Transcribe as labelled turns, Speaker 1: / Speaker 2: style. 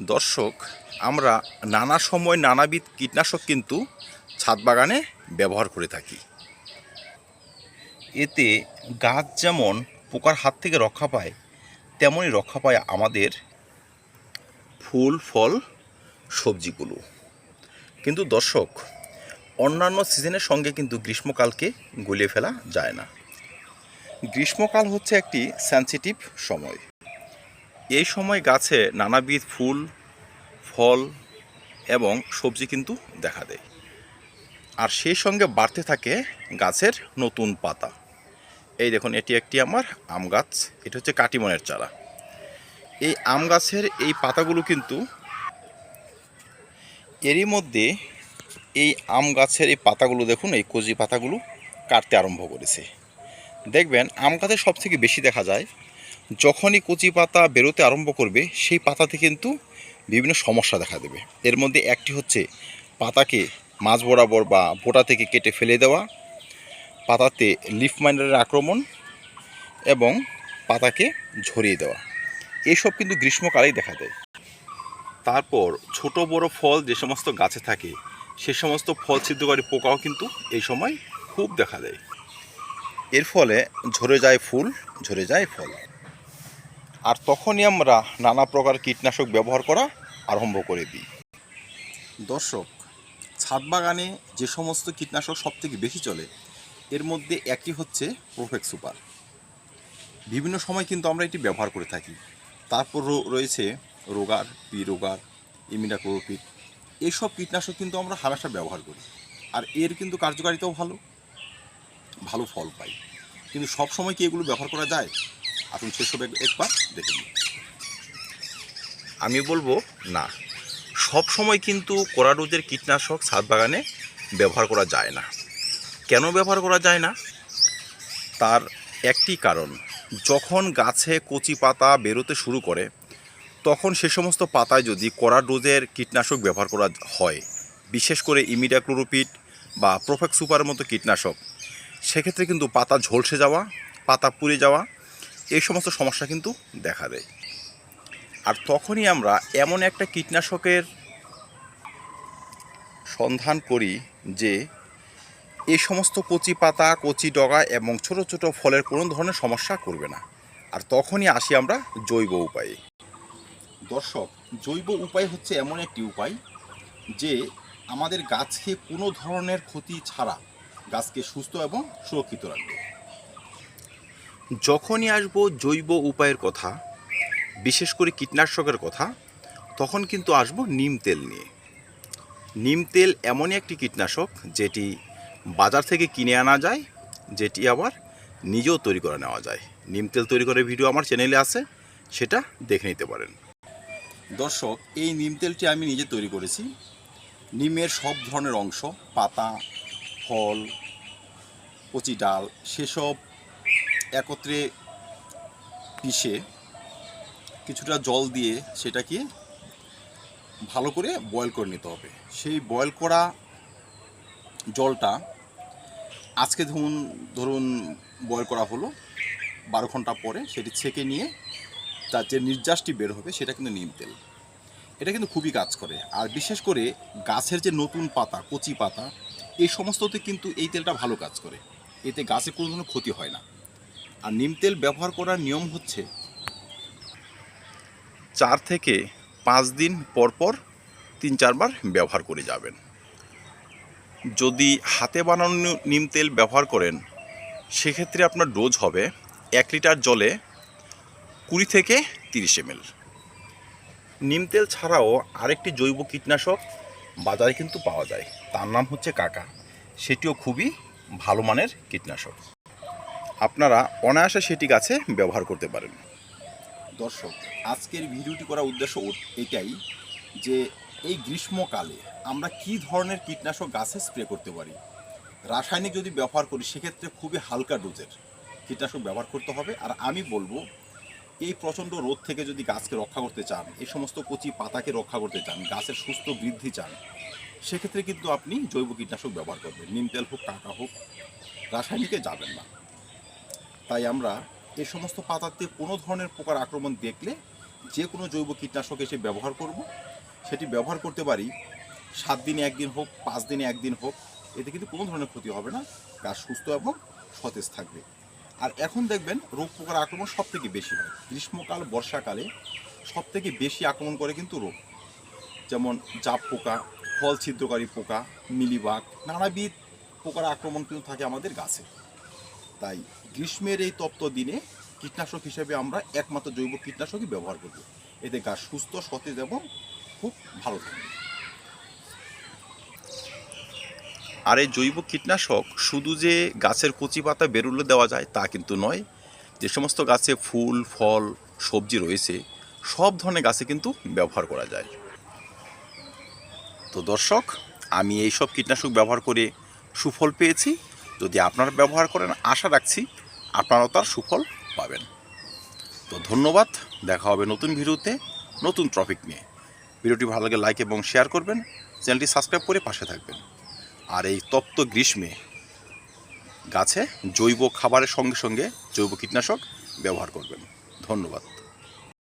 Speaker 1: দর্শক, আমরা নানা সময় নানাবিধ কীটনাশক কিন্তু ছাদ বাগানে ব্যবহার করে থাকি। এতে গাছ যেমন পোকার হাত থেকে রক্ষা পায়, তেমনই রক্ষা পায় আমাদের ফুল, ফল, সবজিগুলো। কিন্তু দর্শক, অন্যান্য সিজনের সঙ্গে কিন্তু গ্রীষ্মকালকে গুলিয়ে ফেলা যায় না। গ্রীষ্মকাল হচ্ছে একটি সেন্সিটিভ সময়। এই সময় গাছে নানাবিধ ফুল, ফল এবং সবজি কিন্তু দেখা দেয়। আর সেই সঙ্গে বাড়তে থাকে গাছের নতুন পাতা। এই দেখুন, এটি একটি আমার আম গাছ, এটা হচ্ছে কাটিমনের চারা। এই আম গাছের এই পাতাগুলো কিন্তু এরই মধ্যে এই আম গাছের এই পাতাগুলো দেখুন, এই কচি পাতাগুলো কাটতে আরম্ভ করেছে। দেখবেন, আম গাছে সব থেকে বেশি দেখা যায় যখনই কচি পাতা বেরোতে আরম্ভ করবে, সেই পাতাতে কিন্তু বিভিন্ন সমস্যা দেখা দেবে। এর মধ্যে একটি হচ্ছে পাতাকে মাঝ বরাবর বা বোটা থেকে কেটে ফেলে দেওয়া, পাতাতে লিফ মাইনারের আক্রমণ এবং পাতাকে ঝরিয়ে দেওয়া। এসব কিন্তু গ্রীষ্মকালেই দেখা দেয়। তারপর ছোট বড় ফল যে সমস্ত গাছে থাকে, সে সমস্ত ফল ছিদ্রকারী পোকাও কিন্তু এই সময় খুব দেখা দেয়। এর ফলে ঝরে যায় ফুল, ঝরে যায় ফল। আর তখনই আমরা নানা প্রকার কীটনাশক ব্যবহার করা আরম্ভ করে দিই। দর্শক, ছাদ বাগানে যে সমস্ত কীটনাশক সবথেকে বেশি চলে, এর মধ্যে একটি হচ্ছে প্রোফেক্স সুপার বিভিন্ন সময় কিন্তু আমরা এটি ব্যবহার করে থাকি। তারপর রয়েছে রোগার পি রোগার ইমিডাক্লোরোপিড এইসব কীটনাশক কিন্তু আমরা হামেশা ব্যবহার করি। আর এর কিন্তু কার্যকারিতাও ভালো ভালো ফল পাই। কিন্তু সব সময় কি এগুলো ব্যবহার করা যায়? আপনি সেসব এক- একবার, দেখে নিন। আমি বলব, না। সব সময় কিন্তু কোরাডোজের কীটনাশক ছাদ বাগানে ব্যবহার করা যায় না। কেন ব্যবহার করা যায় না? তার একটি কারণ, যখন গাছে কচি পাতা বেরোতে শুরু করে, তখন সে সমস্ত পাতায় যদি কড়া ডোজের কীটনাশক ব্যবহার করা হয়, বিশেষ করে ইমিডাক্লোরোপিড বা প্রোফেক্স সুপারের মতো কীটনাশক, সেক্ষেত্রে কিন্তু পাতা ঝলসে যাওয়া, পাতা পুড়ে যাওয়া এই সমস্ত সমস্যা কিন্তু দেখা দেয়। আর তখনই আমরা এমন একটা কীটনাশকের সন্ধান করি যে এই সমস্ত কচি পাতা, কচি ডগা এবং ছোট ছোট ফলের কোনো ধরনের সমস্যা করবে না। আর তখনই আসি আমরা জৈব উপায়ে। দর্শক, জৈব উপায় হচ্ছে এমন একটি উপায় যে আমাদের গাছকে কোনো ধরনের ক্ষতি ছাড়া গাছকে সুস্থ এবং সুরক্ষিত রাখবে। যখনই আসব জৈব উপায়ের কথা, বিশেষ করে কীটনাশকের কথা, তখন কিন্তু আসব নিম তেল নিয়ে। নিম তেল এমনই একটি কীটনাশক যেটি বাজার থেকে কিনে আনা যায়, যেটি আবার নিজেও তৈরি করে নেওয়া যায়। নিম তেল তৈরি করার ভিডিও আমার চ্যানেলে আছে, সেটা দেখে নিতে পারেন। দর্শক, এই নিম তেলটি আমি নিজে তৈরি করেছি। নিমের সব ধরনের অংশ, পাতা, ফল, কচি ডাল, সেসব একত্রে পিষে কিছুটা জল দিয়ে সেটাকে ভালো করে বয়েল করে নিতে হবে। সেই বয়েল করা জলটা আজকে ধরুন ধরুন বয়েল করা হলো, বারো ঘণ্টা পরে সেটি ছেঁকে নিয়ে তার যে নির্যাসটি বের হবে সেটা কিন্তু নিম তেল। এটা কিন্তু খুবই কাজ করে। আর বিশেষ করে গাছের যে নতুন পাতা, কচি পাতা, এই সমস্ততে কিন্তু এই তেলটা ভালো কাজ করে। এতে গাছে কোনো ধরনের ক্ষতি হয় না। আর নিম তেল ব্যবহার করার নিয়ম হচ্ছে চার থেকে পাঁচ দিন পর পর তিন চারবার ব্যবহার করে যাবেন। যদি হাতে বানানো নিম তেল ব্যবহার করেন, সেক্ষেত্রে আপনার ডোজ হবে এক লিটার জলে কুড়ি থেকে তিরিশ এমএল। নিম তেল ছাড়াও আরেকটি জৈব কীটনাশক বাজারে কিন্তু পাওয়া যায়। তার নাম হচ্ছে কাকা। সেটিও খুবই ভালো মানের কীটনাশক। আপনারা অনায়াসে সেটি গাছে ব্যবহার করতে পারেন। দর্শক, আজকের ভিডিওটি করার উদ্দেশ্য এটাই যে এই গ্রীষ্মকালে আমরা কি ধরনের কীটনাশক গাছে স্প্রে করতে পারি? রাসায়নিক যদি ব্যবহার করি, সেক্ষেত্রে খুবই হালকা ডোজের কীটনাশক ব্যবহার করতে হবে। আর আমি বলব, এই প্রচণ্ড রোদ থেকে যদি গাছকে রক্ষা করতে চান, এই সমস্ত কচি পাতাকে রক্ষা করতে চান, গাছের সুস্থ বৃদ্ধি চান, সেক্ষেত্রে কিন্তু আপনি জৈব কীটনাশক ব্যবহার করবেন। নিম তেল হোক, কাকা হোক, রাসায়নিকে যাবেন না। তাই আমরা এই সমস্ত পাতাতে কোনো ধরনের পোকার আক্রমণ দেখলে যে কোনো জৈব কীটনাশক এসে ব্যবহার করব। সেটি ব্যবহার করতে পারি। সাত দিনে একদিন হোক, পাঁচ দিনে একদিন হোক, এতে কিন্তু কোনো ধরনের ক্ষতি হবে না। গাছ সুস্থ এবং সতেজ থাকবে। আর এখন দেখবেন রোগ পোকার আক্রমণ সব থেকে বেশি হয়। গ্রীষ্মকাল, বর্ষাকালে সব থেকে বেশি আক্রমণ করে কিন্তু রোগ। যেমন জাপ পোকা, ফল ছিদ্রকারী পোকা, মিলিবাগ, নানাবিধ পোকার আক্রমণ কিন্তু থাকে আমাদের গাছে। তাই গ্রীষ্মের এই তপ্ত দিনে কীটনাশক হিসেবে আমরা একমাত্র জৈব কীটনাশকই ব্যবহার করব। এতে গাছ সুস্থ, সতেজ এবং খুব ভালো থাকবে। আর এই জৈব কীটনাশক শুধু যে গাছের কচি পাতা বেরুলে দেওয়া যায় তা কিন্তু নয়, যে সমস্ত গাছে ফুল, ফল, সবজি রয়েছে, সব ধরনের গাছে কিন্তু ব্যবহার করা যায়। তো দর্শক, আমি এই সব কীটনাশক ব্যবহার করে সুফল পেয়েছি। যদি আপনারা ব্যবহার করেন, আশা রাখছি আপনারাও তার সুফল পাবেন। তো ধন্যবাদ, দেখা হবে নতুন ভিডিওতে নতুন টপিক নিয়ে। ভিডিওটি ভালো লাগে লাইক এবং শেয়ার করবেন, চ্যানেলটি সাবস্ক্রাইব করে পাশে থাকবেন। আর এই তপ্ত গ্রীষ্মে গাছে জৈব খাবারের সঙ্গে সঙ্গে জৈব কীটনাশক ব্যবহার করবেন। ধন্যবাদ।